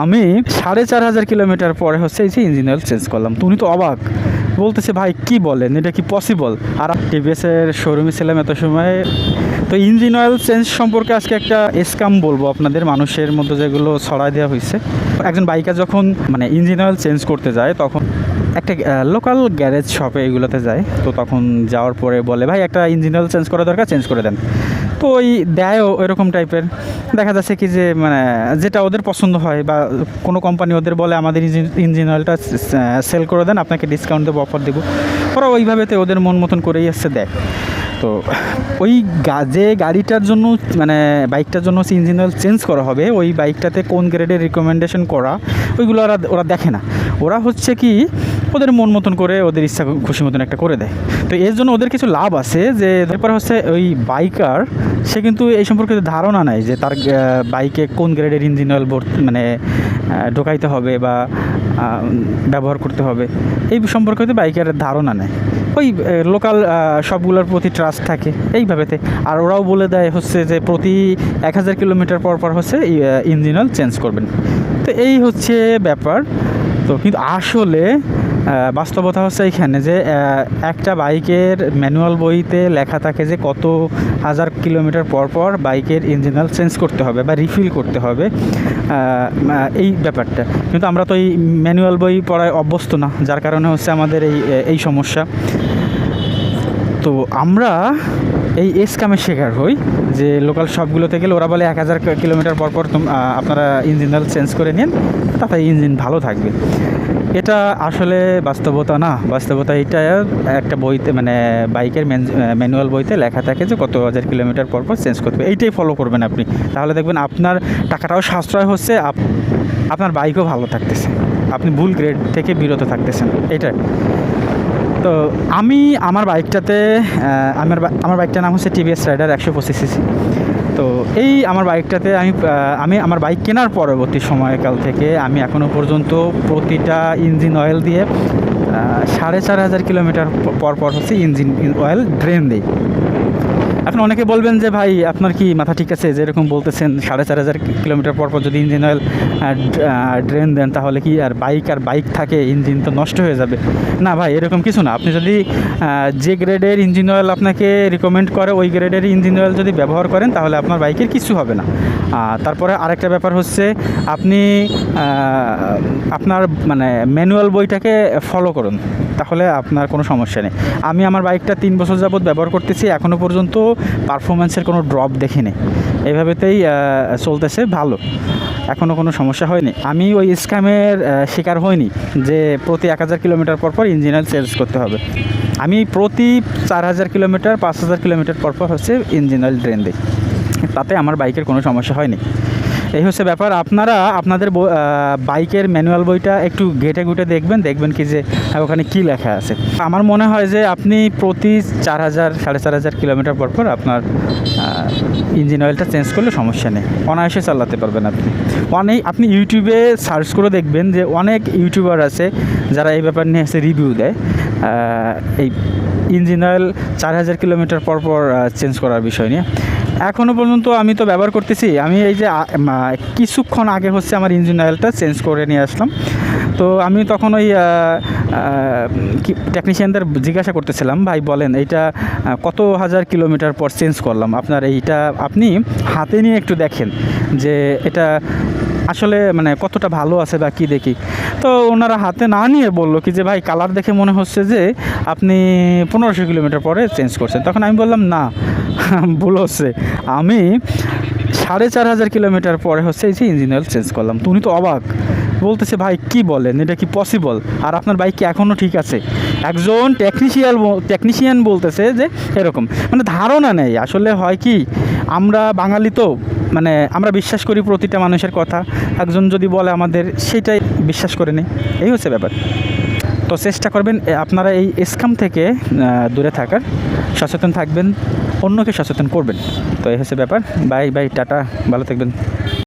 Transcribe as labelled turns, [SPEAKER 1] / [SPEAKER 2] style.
[SPEAKER 1] আমি সাড়ে চার হাজার কিলোমিটার পরে হচ্ছে এই যে ইঞ্জিন অয়েল চেঞ্জ করলাম। তো উনি তো অবাক। বলতেছে, ভাই, কি বলেন? এটা কি পসিবল আর টিভিএসের শোরুমে ছিলাম এত সময়। তো ইঞ্জিন অয়েল চেঞ্জ সম্পর্কে আজকে একটা স্কাম বলব আপনাদের, মানুষের মধ্যে যেগুলো ছড়ায় দেওয়া হয়েছে। একজন বাইকার যখন মানে ইঞ্জিন অয়েল চেঞ্জ করতে যায়, তখন একটা লোকাল গ্যারেজ শপে এগুলোতে যায়। তো তখন যাওয়ার পরে বলে, ভাই, একটা ইঞ্জিন অয়েল চেঞ্জ করা দরকার চেঞ্জ করে দেন। তো ওই দেয়ও এরকম টাইপের দেখা যাচ্ছে কি যে মানে যেটা ওদের পছন্দ হয় বা কোনো কোম্পানি ওদের বলে, আমাদের ইঞ্জিন অয়েলটা সেল করে দেন, আপনাকে ডিসকাউন্ট দেবো অফার দেবো। ওরা ওইভাবেতে ওদের মন মতন করেই এসছে দেয় তো ওই যে গাড়িটার জন্য মানে বাইকটার জন্য ইঞ্জিন অয়েল চেঞ্জ করা হবে, ওই বাইকটাতে কোন গ্রেডের রিকমেন্ডেশন করা, ওইগুলো ওরা ওরা দেখে না। ওরা হচ্ছে কি ওদের মন মতন করে, ওদের ইচ্ছা খুশি মতন একটা করে দেয়। তো এর জন্য ওদের কিছু লাভ আছে যে তারপর হচ্ছে ওই বাইকার, সে কিন্তু এই সম্পর্কে ধারণা নাই যে তার বাইকে কোন গ্রেডের ইঞ্জিন অয়েল মানে ঢোকাইতে হবে বা ব্যবহার করতে হবে। এই সম্পর্কে হয়তো বাইকের ধারণা নেয় ওই লোকাল সবগুলোর প্রতি ট্রাস্ট থাকে এইভাবেতে। আর ওরাও বলে দেয় হচ্ছে যে প্রতি এক হাজার কিলোমিটার পর পর হচ্ছে ইঞ্জিন অয়েল চেঞ্জ করবেন। তো এই হচ্ছে ব্যাপার। তো কিন্তু আসলে বাস্তবতা হচ্ছে এইখানে যে একটা বাইকের ম্যানুয়াল বইতে লেখা থাকে যে কত হাজার কিলোমিটার পর পর বাইকের ইঞ্জিনাল চেঞ্জ করতে হবে বা রিফিল করতে হবে। এই ব্যাপারটা। কিন্তু আমরা তো এই ম্যানুয়াল বই পড়ায় অভ্যস্ত না, যার কারণে হচ্ছে আমাদের এই এই সমস্যা। তো আমরা এই এসকামের শিকার হই, যে লোকাল শপগুলোতে গেলে ওরা বলে এক হাজার কিলোমিটার পর পর তোম- আপনারা ইঞ্জিন অয়েল চেঞ্জ করে নিন, তাতে ইঞ্জিন ভালো থাকবে। এটা আসলে বাস্তবতা না, বাস্তবতা এটা একটা বইতে মানে বাইকের ম্যানুয়াল বইতে লেখা থাকে যে কত হাজার কিলোমিটার পর পর চেঞ্জ করতে হবে। এইটাই ফলো করবেন আপনি। তাহলে দেখবেন আপনার টাকাটাও সাশ্রয় হচ্ছে, আপ- আপনার বাইকও ভালো থাকতেছে। আপনি ভুল গ্রেড থেকে বিরত থাকতেছেন, এটাই। তো আমি আমার বাইকটাতে আমার আমার বাইকটার নাম হচ্ছে টিভিএস রাইডার একশো পঁচিশ সিসি তো এই আমার বাইকটাতে আমি আমি আমার বাইক কেনার পরবর্তী সময়কাল থেকে আমি এখনও পর্যন্ত প্রতিটা ইঞ্জিন অয়েল দিয়ে সাড়ে চার হাজার কিলোমিটার পর পর হচ্ছে ইঞ্জিন অয়েল ড্রেন দিই। এখন অনেকে বলবেন যে, ভাই, আপনার কি মাথা ঠিক আছে? যেরকম বলতেছেন, সাড়ে চার হাজার কিলোমিটার পর পর যদি ইঞ্জিন অয়েল ড্রেন দেন, তাহলে কি আর বাইক আর বাইক থাকে, ইঞ্জিন তো নষ্ট হয়ে যাবে? না ভাই, এরকম কিছু না। আপনি যদি যে গ্রেডের ইঞ্জিন অয়েল আপনাকে রিকমেন্ড করে, ওই গ্রেডের ইঞ্জিন অয়েল যদি ব্যবহার করেন, তাহলে আপনার বাইকের কিছু হবে না। তারপরে আরেকটা ব্যাপার হচ্ছে, আপনি আপনার মানে ম্যানুয়াল বইটাকে ফলো করুন। তাহলে আপনার কোনো সমস্যা নেই। আমি আমার বাইকটা তিন বছর যাবৎ ব্যবহার করতেছি এখনও পর্যন্ত পারফরমেন্সের কোনো ড্রপ দেখিনি। এভাবেতেই চলতেছে, ভালো। এখনও কোনো সমস্যা হয়নি। আমি ওই স্ক্যামের শিকার হইনি যে প্রতি এক হাজার কিলোমিটার পর পর ইঞ্জিন অয়েল চেঞ্জ করতে হবে। আমি প্রতি চার হাজার কিলোমিটার পাঁচ হাজার কিলোমিটার পর পর হচ্ছে ইঞ্জিন অয়েল ড্রেন দিই। তাতে আমার বাইকের কোনো সমস্যা হয়নি। এই হচ্ছে ব্যাপার। আপনারা আপনাদের বই- বাইকের ম্যানুয়াল বইটা একটু ঘেটে ঘুটে দেখবেন দেখবেন কি যে ওখানে কী লেখা আছে। আমার মনে হয় যে আপনি প্রতি চার হাজার, সাড়ে চার হাজার কিলোমিটার পর পর আপনার ইঞ্জিন অয়েলটা চেঞ্জ করলে সমস্যা নেই। অনায়াসে চালাতে পারবেন আপনি। অনেক, আপনি ইউটিউবে সার্চ করে দেখবেন যে অনেক ইউটিউবার আছে যারা এই ব্যাপার নিয়ে এসে রিভিউ দেয়। এই ইঞ্জিন অয়েল চার হাজার কিলোমিটার পর পর চেঞ্জ করার বিষয় নিয়ে। এখনও পর্যন্ত আমি তো ব্যবহার করতেছি। আমি এই যে কিছুক্ষণ আগে হচ্ছে আমার ইঞ্জিন অয়েলটা চেঞ্জ করে নিয়ে আসলাম। তো আমি তখন ওই টেকনিশিয়ানদের জিজ্ঞাসা করতেছিলাম, ভাই, বলেন, এইটা কত হাজার কিলোমিটার পর চেঞ্জ করলাম? আপনার এইটা আপনি হাতে নিয়ে একটু দেখেন যে এটা আসলে মানে কতটা ভালো আছে বা কী দেখি? তো ওনারা হাতে না নিয়ে বলল কি যে, ভাই কালার দেখে মনে হচ্ছে যে আপনি পনেরোশো কিলোমিটার পরে চেঞ্জ করছেন। তখন আমি বললাম, না ভুল হচ্ছে। আমি সাড়ে চার হাজার কিলোমিটার পরে হচ্ছে এই যে ইঞ্জিন অয়েল চেঞ্জ করলাম। তো উনি তো অবাক। বলতেছে, ভাই, কি বলেন? এটা কি পসিবল আর আপনার বাইক কি এখনও ঠিক আছে? একজন টেকনিশিয়াল টেকনিশিয়ান বলতেছে যে, এরকম। মানে ধারণা নেই। আসলে হয় কি, আমরা বাঙালি তো মানে আমরা বিশ্বাস করি প্রতিটা মানুষের কথা। একজন যদি বলে আমাদের, সেটাই বিশ্বাস করে নেই। এই হচ্ছে ব্যাপার। তো চেষ্টা করবেন আপনারা এই স্কাম থেকে দূরে থাকার। সচেতন থাকবেন, অন্যকে সচেতন করবেন। তো এই হচ্ছে ব্যাপার। Bye bye, tata. ভালো থাকবেন।